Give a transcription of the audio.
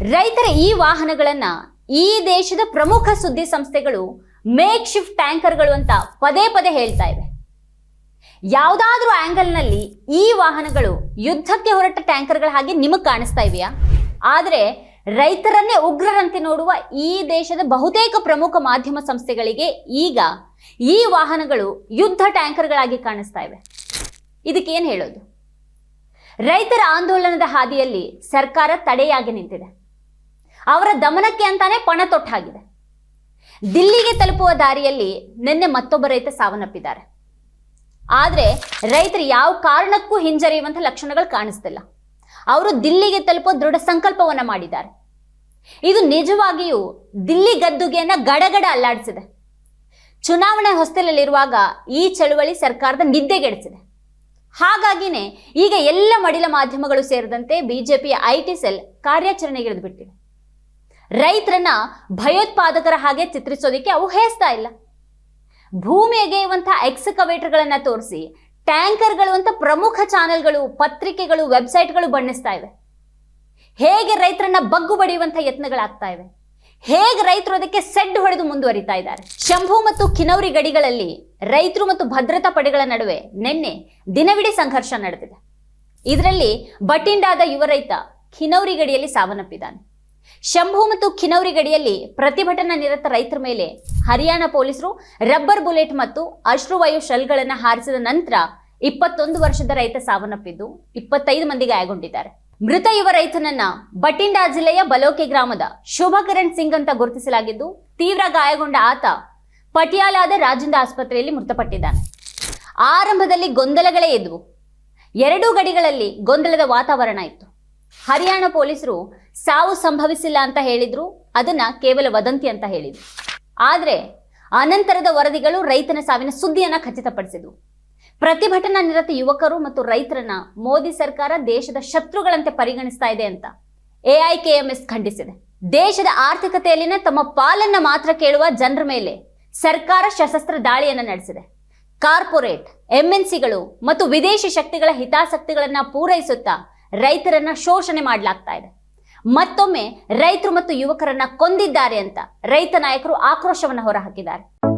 ರೈತರ ಈ ವಾಹನಗಳನ್ನ ಈ ದೇಶದ ಪ್ರಮುಖ ಸುದ್ದಿ ಸಂಸ್ಥೆಗಳು ಮೇಕ್ ಶಿಫ್ಟ್ ಟ್ಯಾಂಕರ್ಗಳು ಅಂತ ಪದೇ ಪದೇ ಹೇಳ್ತಾ ಇವೆ. ಯಾವುದಾದ್ರೂ ಆಂಗಲ್ನಲ್ಲಿ ಈ ವಾಹನಗಳು ಯುದ್ಧಕ್ಕೆ ಹೊರಟ ಟ್ಯಾಂಕರ್ಗಳ ಹಾಗೆ ನಿಮಗೆ ಕಾಣಿಸ್ತಾ ಇವೆಯಾ? ಆದರೆ ರೈತರನ್ನೇ ಉಗ್ರರಂತೆ ನೋಡುವ ಈ ದೇಶದ ಬಹುತೇಕ ಪ್ರಮುಖ ಮಾಧ್ಯಮ ಸಂಸ್ಥೆಗಳಿಗೆ ಈಗ ಈ ವಾಹನಗಳು ಯುದ್ಧ ಟ್ಯಾಂಕರ್ಗಳಾಗಿ ಕಾಣಿಸ್ತಾ ಇವೆ. ಇದಕ್ಕೇನು ಹೇಳೋದು? ರೈತರ ಆಂದೋಲನದ ಹಾದಿಯಲ್ಲಿ ಸರ್ಕಾರ ತಡೆಯಾಗಿ ನಿಂತಿದೆ. ಅವರ ದಮನಕ್ಕೆ ಅಂತಾನೆ ಪಣ ತೊಟ್ಟಾಗಿದೆ ದಿಲ್ಲಿಗೆ ತಲುಪುವ ದಾರಿಯಲ್ಲಿ ನಿನ್ನೆ ಮತ್ತೊಬ್ಬ ರೈತ ಸಾವನ್ನಪ್ಪಿದ್ದಾರೆ. ಆದರೆ ರೈತರು ಯಾವ ಕಾರಣಕ್ಕೂ ಹಿಂಜರಿಯುವಂಥ ಲಕ್ಷಣಗಳು ಕಾಣಿಸ್ತಿಲ್ಲ. ಅವರು ದಿಲ್ಲಿಗೆ ತಲುಪೋ ದೃಢ ಸಂಕಲ್ಪವನ್ನ ಮಾಡಿದ್ದಾರೆ. ಇದು ನಿಜವಾಗಿಯೂ ದಿಲ್ಲಿ ಗದ್ದುಗೆಯನ್ನ ಗಡಗಡ ಅಲ್ಲಾಡಿಸಿದೆ. ಚುನಾವಣೆ ಹೊಸ್ತಿಲಲ್ಲಿರುವಾಗ ಈ ಚಳುವಳಿ ಸರ್ಕಾರದ ನಿದ್ದೆಗೆಡಿಸಿದೆ. ಹಾಗಾಗಿನೇ ಈಗ ಎಲ್ಲ ಮಡಿಲ ಮಾಧ್ಯಮಗಳು ಸೇರಿದಂತೆ ಬಿಜೆಪಿಯ ಐಟಿ ಸೆಲ್ ಕಾರ್ಯಾಚರಣೆಗಿಳಿದು ಬಿಟ್ಟಿವೆ ರೈತರನ್ನ ಭಯೋತ್ಪಾದಕರ ಹಾಗೆ ಚಿತ್ರಿಸೋದಕ್ಕೆ ಅವು ಹೇಸ್ತಾ ಇಲ್ಲ. ಭೂಮಿ ಎಗೆಯುವಂತಹ ಎಕ್ಸ್ಕವೇಟರ್ಗಳನ್ನ ತೋರಿಸಿ, ಟ್ಯಾಂಕರ್ಗಳು ಅಂತ ಪ್ರಮುಖ ಚಾನೆಲ್ಗಳು, ಪತ್ರಿಕೆಗಳು, ವೆಬ್ಸೈಟ್ಗಳು ಬಣ್ಣಿಸ್ತಾ ಇವೆ. ಹೇಗೆ ರೈತರನ್ನ ಬಗ್ಗು ಬಡಿಯುವಂಥ ಯತ್ನಗಳಾಗ್ತಾ ಇವೆ. ಹೇಗೆ ರೈತರು ಅದಕ್ಕೆ ಸೆಡ್ ಹೊಡೆದು ಮುಂದುವರಿತಾ ಇದ್ದಾರೆ. ಶಂಭು ಮತ್ತು ಕಿನೌರಿ ಗಡಿಗಳಲ್ಲಿ ರೈತರು ಮತ್ತು ಭದ್ರತಾ ಪಡೆಗಳ ನಡುವೆ ನಿನ್ನೆ ದಿನವಿಡೀ ಸಂಘರ್ಷ ನಡೆದಿದೆ. ಇದರಲ್ಲಿ ಬಟಿಂಡಾದ ಯುವ ರೈತ ಕಿನೌರಿ ಗಡಿಯಲ್ಲಿ ಸಾವನ್ನಪ್ಪಿದ್ದಾನೆ. ಶಂಭು ಮತ್ತು ಖಿನೌರಿ ಗಡಿಯಲ್ಲಿ ಪ್ರತಿಭಟನಾ ನಿರತ ರೈತರ ಮೇಲೆ ಹರಿಯಾಣ ಪೊಲೀಸರು ರಬ್ಬರ್ ಬುಲೆಟ್ ಮತ್ತು ಅಶ್ರುವಾಯು ಶೆಲ್ಗಳನ್ನು ಹಾರಿಸಿದ ನಂತರ ಇಪ್ಪತ್ತೊಂದು ವರ್ಷದ ರೈತ ಸಾವನ್ನಪ್ಪಿದ್ದು ಇಪ್ಪತ್ತೈದು ಮಂದಿ ಗಾಯಗೊಂಡಿದ್ದಾರೆ ಮೃತ ಯುವ ರೈತನನ್ನ ಬಟಿಂಡಾ ಜಿಲ್ಲೆಯ ಬಲೋಕೆ ಗ್ರಾಮದ ಶುಭಕರಣ್ ಸಿಂಗ್ ಅಂತ ಗುರುತಿಸಲಾಗಿದ್ದು, ತೀವ್ರ ಗಾಯಗೊಂಡ ಆತ ಪಟಿಯಾಲಾದ ರಾಜೇಂದ್ರ ಆಸ್ಪತ್ರೆಯಲ್ಲಿ ಮೃತಪಟ್ಟಿದ್ದಾನೆ. ಆರಂಭದಲ್ಲಿ ಗೊಂದಲಗಳೇ ಇದ್ವು ಎರಡೂ ಗಡಿಗಳಲ್ಲಿ ಗೊಂದಲದ ವಾತಾವರಣ ಇತ್ತು. ಹರಿಯಾಣ ಪೊಲೀಸರು ಸಾವು ಸಂಭವಿಸಿಲ್ಲ ಅಂತ ಹೇಳಿದ್ರು, ಅದನ್ನ ಕೇವಲ ವದಂತಿ ಅಂತ ಹೇಳಿದ್ರು. ಆದ್ರೆ ಅನಂತರದ ವರದಿಗಳು ರೈತನ ಸಾವಿನ ಸುದ್ದಿಯನ್ನ ಖಚಿತಪಡಿಸಿದ್ವು. ಪ್ರತಿಭಟನಾ ನಿರತ ಯುವಕರು ಮತ್ತು ರೈತರನ್ನ ಮೋದಿ ಸರ್ಕಾರ ದೇಶದ ಶತ್ರುಗಳಂತೆ ಪರಿಗಣಿಸ್ತಾ ಇದೆ ಅಂತ ಎಐಕೆಎಂಎಸ್ ಖಂಡಿಸಿದೆ. ದೇಶದ ಆರ್ಥಿಕತೆಯಲ್ಲಿನ ತಮ್ಮ ಪಾಲನ್ನ ಮಾತ್ರ ಕೇಳುವ ಜನರ ಮೇಲೆ ಸರ್ಕಾರ ಸಶಸ್ತ್ರ ದಾಳಿಯನ್ನ ನಡೆಸಿದೆ. ಕಾರ್ಪೊರೇಟ್, ಎಂಎನ್ಸಿಗಳು ಮತ್ತು ವಿದೇಶಿ ಶಕ್ತಿಗಳ ಹಿತಾಸಕ್ತಿಗಳನ್ನ ಪೂರೈಸುತ್ತಾ ರೈತರನ್ನ ಶೋಷಣೆ ಮಾಡಲಾಗ್ತಾ ಇದೆ. ಮತ್ತೊಮ್ಮೆ ರೈತರು ಮತ್ತು ಯುವಕರನ್ನ ಕೊಂದಿದ್ದಾರೆ ಅಂತ ರೈತ ನಾಯಕರು ಆಕ್ರೋಶವನ್ನ ಹೊರಹಾಕಿದ್ದಾರೆ.